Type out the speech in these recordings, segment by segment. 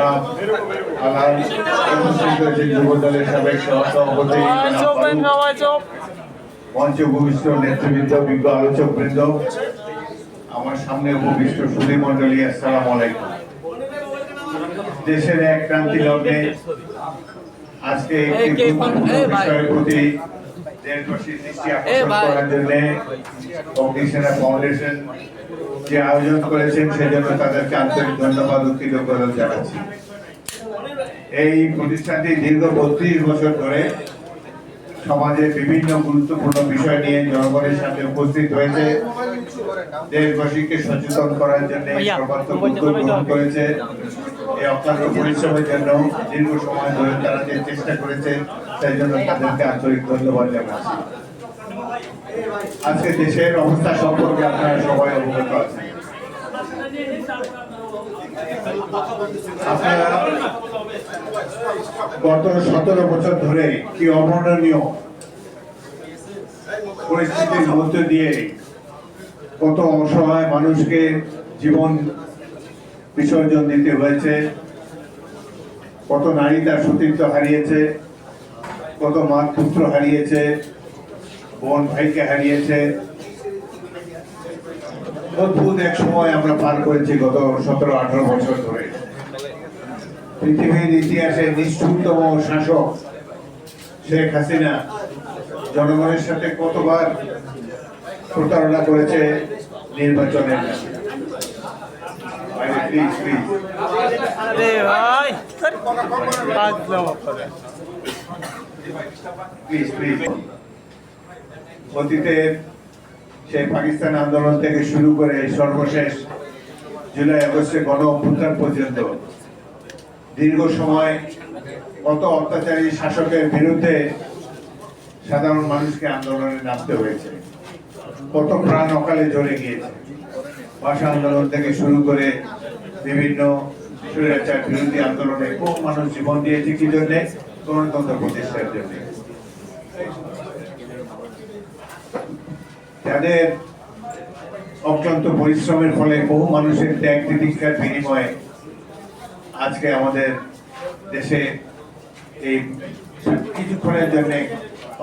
জনাব আলাল উপস্থিত রয়েছেন যুব দলের সাবেক সহসভাপতি মঞ্চে উপবিষ্ট নেতৃবৃন্দ বিজ্ঞ আলোচক বৃন্দ আমার সামনে উপবিষ্ট সুধী মন্ডলী আসসালাম আলাইকুম দেশের এক ক্রান্তি লগ্নে আজকে একটি প্রতি দেশবাসীর দৃষ্টি আকর্ষণ করার জন্য অগ্নিসেনা ফাউন্ডেশন যে আয়োজন করেছেন সেজন্য তাদেরকে আন্তরিক ধন্যবাদ ও কৃতজ্ঞতা জানাচ্ছি। এই প্রতিষ্ঠানটি দীর্ঘ বত্রিশ বছর ধরে সমাজের বিভিন্ন গুরুত্বপূর্ণ বিষয় নিয়ে জনগণের সামনে উপস্থিত হয়েছে। দেশবাসীকে সচেতন করার জন্য সর্বাত্মক উদ্যোগ গ্রহণ করেছে। এই অক্লান্ত পরিশ্রমের জন্য দীর্ঘ সময় ধরে তারা যে চেষ্টা করেছে আজকে দেশের অবস্থা সম্পর্কে আপনারা সবাই অবগত আছেন। গত সতেরো বছর ধরে কি অবর্ণনীয় পরিস্থিতির মধ্য দিয়ে কত অসহায় মানুষকে জীবন বিসর্জন দিতে হয়েছে, কত নারী তার সতীর্থ হারিয়েছে কত মা পুত্র হারিয়েছে বোন ভাইকে হারিয়েছে। অদ্ভুত এক সময় আমরা পার করেছি গত সতেরো আঠারো বছর ধরে। পৃথিবীর ইতিহাসে নিষ্ঠুরতম শাসক শেখ হাসিনা জনগণের সাথে কতবার প্রতারণা করেছে নির্বাচনের নামে। ভাই, অতীতে সেই পাকিস্তান আন্দোলন থেকে শুরু করে সর্বশেষ জুলাই, আগস্টে গণ অভ্যুত্থান পর্যন্ত দীর্ঘ সময় কত অত্যাচারী শাসকের বিরুদ্ধে সাধারণ মানুষকে আন্দোলনে নামতে হয়েছে। কত প্রাণ অকালে জ্বলে গিয়েছে। ভাষা আন্দোলন থেকে শুরু করে বিভিন্ন স্বৈরাচার বিরোধী আন্দোলনে বহু মানুষ জীবন দিয়েছে। কি জন্যে? গণতন্ত্র প্রতিষ্ঠার জন্য। যাদের অক্লান্ত পরিশ্রমের ফলে বহু মানুষের ত্যাগ তিতিক্ষার বিনিময়ে আজকে আমাদের দেশে এই কিছুক্ষণের জন্য,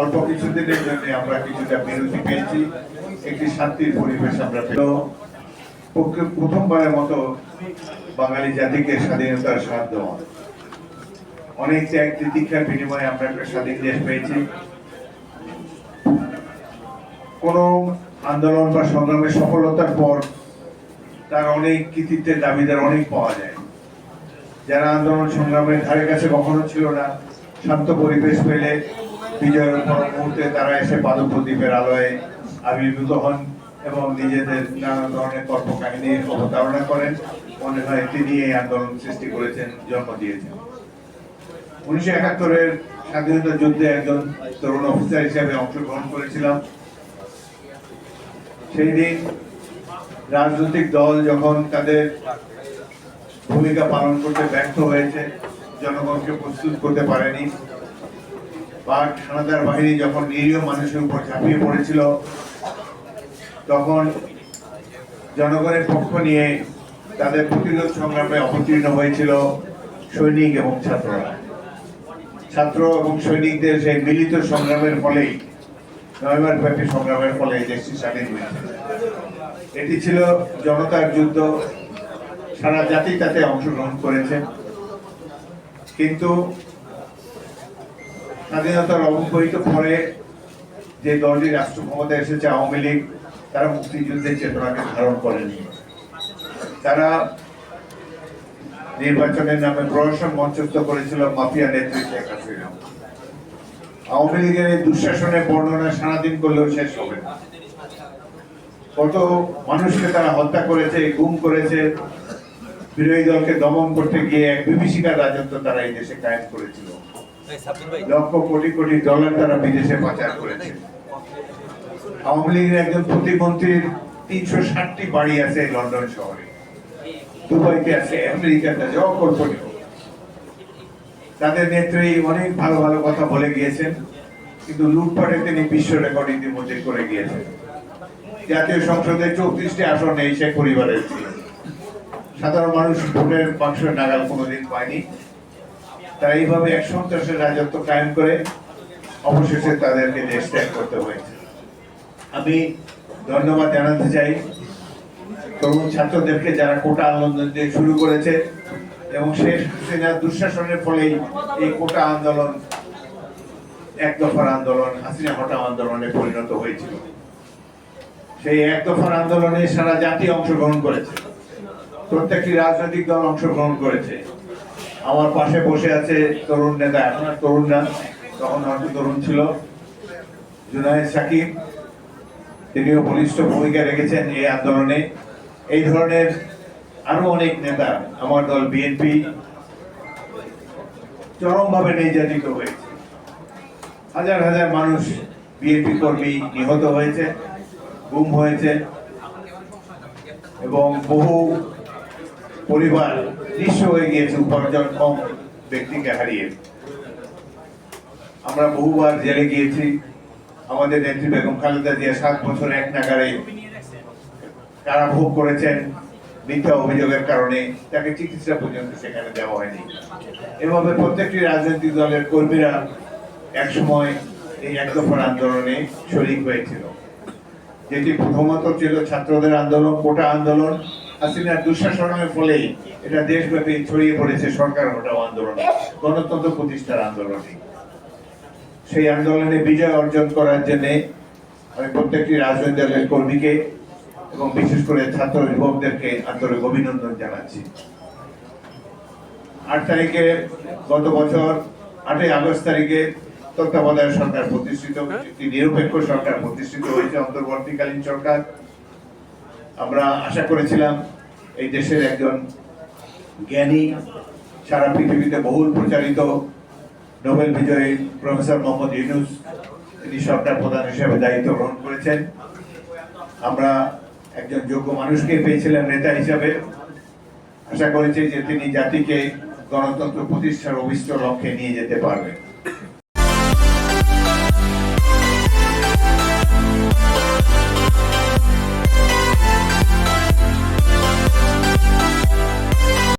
অল্প কিছুদিনের জন্য আমরা কিছুটা বিরতি পেয়েছি। একটি শান্তির পরিবেশ আমরা পেল প্রথমবারের মতো বাঙালি জাতিকে স্বাধীনতার স্বাদ দেওয়া। অনেক ত্যাগ তিতিক্ষার বিনিময়ে আমরা একটা স্বাধীন দেশ পেয়েছি। কোন আন্দোলন বা সংগ্রামের সফলতার পর তার অনেক কৃতিত্বের দাবিদার অনেক পাওয়া যায়। যারা আন্দোলন সংগ্রামের ধারে কাছে কখনো ছিল না, শান্ত পরিবেশ পেলে বিজয়ের পর মুহূর্তে তারা এসে পাদপ্রদীপের আলোয় আবির্ভূত হন এবং নিজেদের নানা ধরনের কর্মকাহিনীর অবতারণা করেন। মনে হয় তিনি এই আন্দোলন সৃষ্টি করেছেন, জন্ম দিয়েছেন। উনিশশো একাত্তরের স্বাধীনতা যুদ্ধে একজন তরুণ অফিসার হিসেবে অংশগ্রহণ করেছিলাম। সেই দিন রাজনৈতিক দল যখন তাদের ভূমিকা পালন করতে ব্যর্থ হয়েছে, জনগণকে প্রস্তুত করতে পারেনি। বা হানাদার বাহিনী যখন নিরীহ মানুষের উপর ঝাঁপিয়ে পড়েছিল, তখন জনগণের পক্ষ নিয়ে তাদের প্রতিরোধ সংগ্রামে অবতীর্ণ হয়েছিল সৈনিক এবং ছাত্ররা। ছাত্র এবং সৈনিকদের সেই মিলিত সংগ্রামের ফলেই নভেম্বর ব্যাপী সংগ্রামের ফলে দেশটি স্বাধীন হয়েছে এটি ছিল জনতার যুদ্ধ। সারা জাতি তাতে অংশগ্রহণ করেছে। কিন্তু স্বাধীনতার অবহিত পরে যে দলটি রাষ্ট্র ক্ষমতায় এসেছে, আওয়ামী লীগ, তারা মুক্তিযুদ্ধের চেতনাকে ধারণ করেনি। তারা নির্বাচনের নামে প্রশাসন মঞ্চস্থ করেছিল মাফিয়া নেত্রী শেখ হাসিনা। আওয়ামী লীগের এই দুঃশাসনের বর্ণনা সারাদিন করলেও শেষ হবে না। কত মানুষকে তারা হত্যা করেছে গুম করেছে বিরোধী দলকে দমন করতে গিয়ে এক বিভীষিকার রাজত্ব তারা এই দেশে কায়েম করেছিল। লক্ষ কোটি কোটি ডলার তারা বিদেশে পাচার করেছে। আওয়ামী লীগের একজন প্রতিমন্ত্রীর তিনশো ষাটটি বাড়ি আছে লন্ডন শহরে। দুবাইতে আছে? আমেরিকাতে আছে অকল্পনীয়। তাদের নেত্রী অনেক ভালো ভালো কথা বলে গিয়েছেন, কিন্তু লুটপাটে তিনি বিশ্ব রেকর্ড ইতিমধ্যে করে গিয়েছেন। জাতীয় সংসদে চৌত্রিশটি আসন এই শেখ পরিবারের সাধারণ মানুষ ভোটের বাক্সের নাগাল কোনোদিন পায়নি। তারা এইভাবে এক সন্ত্রাসের রাজত্ব কায়েম করে অবশেষে তাদেরকে দেশ ত্যাগ করতে হয়েছে। আমি ধন্যবাদ জানাতে চাই। তরুণ ছাত্রদেরকে যারা কোটা আন্দোলন দিয়ে শুরু করেছে এবং শেখ হাসিনার দুঃশাসনের ফলেই এই কোটা আন্দোলন এক দফার আন্দোলন, হাসিনা হটাও আন্দোলনে পরিণত হয়েছিল। সেই এক দফার আন্দোলনে সারা জাতি অংশগ্রহণ করেছে। প্রত্যেকটি রাজনৈতিক দল অংশগ্রহণ করেছে। আমার পাশে বসে আছে তরুণ নেতা, এখন আর তরুণ না, তখন হয়তো তরুণ ছিল। জুনায়েদ সাকিব, তিনিও বলিষ্ঠ ভূমিকা রেখেছেন এই আন্দোলনে। এই ধরনের আরও অনেক নেতা আমার দল বিএনপি চরমভাবে নির্যাতিত হয়েছে। হাজার হাজার মানুষ বিএনপি কর্মী নিহত হয়েছে, গুম হয়েছে এবং বহু পরিবার নিঃস্ব হয়ে গিয়েছে, উপার্জন কম ব্যক্তিকে হারিয়ে। আমরা বহুবার জেলে গিয়েছি। আমাদের নেত্রী বেগম খালেদা জিয়া সাত বছর এক নাগারে কারাভোগ করেছেন মিথ্যা অভিযোগের কারণে, তাকে চিকিৎসা পর্যন্ত সেখানে দেওয়া হয়নি। এভাবে প্রত্যেকটি রাজনৈতিক দলের কর্মীরা একসময় এই এক দফার আন্দোলনে শরিক হয়েছিল। যেটি প্রথমত ছিল ছাত্রদের আন্দোলন, কোটা আন্দোলন। হাসিনার দুঃশাসনের ফলেই এটা দেশব্যাপী ছড়িয়ে পড়েছে সরকার হটাও আন্দোলন, গণতন্ত্র প্রতিষ্ঠার আন্দোলনে। সেই আন্দোলনে বিজয় অর্জন করার জন্য আমি প্রত্যেকটি রাজনৈতিক দলের কর্মীকে এবং বিশেষ করে ছাত্র যুবকদেরকে আন্তরিক অভিনন্দন জানাচ্ছি। আট তারিখে গত বছর আটই আগস্ট তারিখে তত্ত্বাবধায়ক সরকার প্রতিষ্ঠিত একটি নিরপেক্ষ সরকার প্রতিষ্ঠিত হয়েছে, অন্তর্বর্তীকালীন সরকার। আমরা আশা করেছিলাম এই দেশের একজন জ্ঞানী, সারা পৃথিবীতে বহুল প্রচারিত নোবেল বিজয়ী প্রফেসর মোহাম্মদ ইউনুস, তিনি সরকার প্রধান হিসেবে দায়িত্ব গ্রহণ করেছেন। আমরা একজন যোগ্য মানুষকে পেয়েছিলেন নেতা হিসাবে। আশা করেছে যে তিনি জাতিকে গণতন্ত্র প্রতিষ্ঠার অভিষ্ট লক্ষ্যে নিয়ে যেতে পারবেন।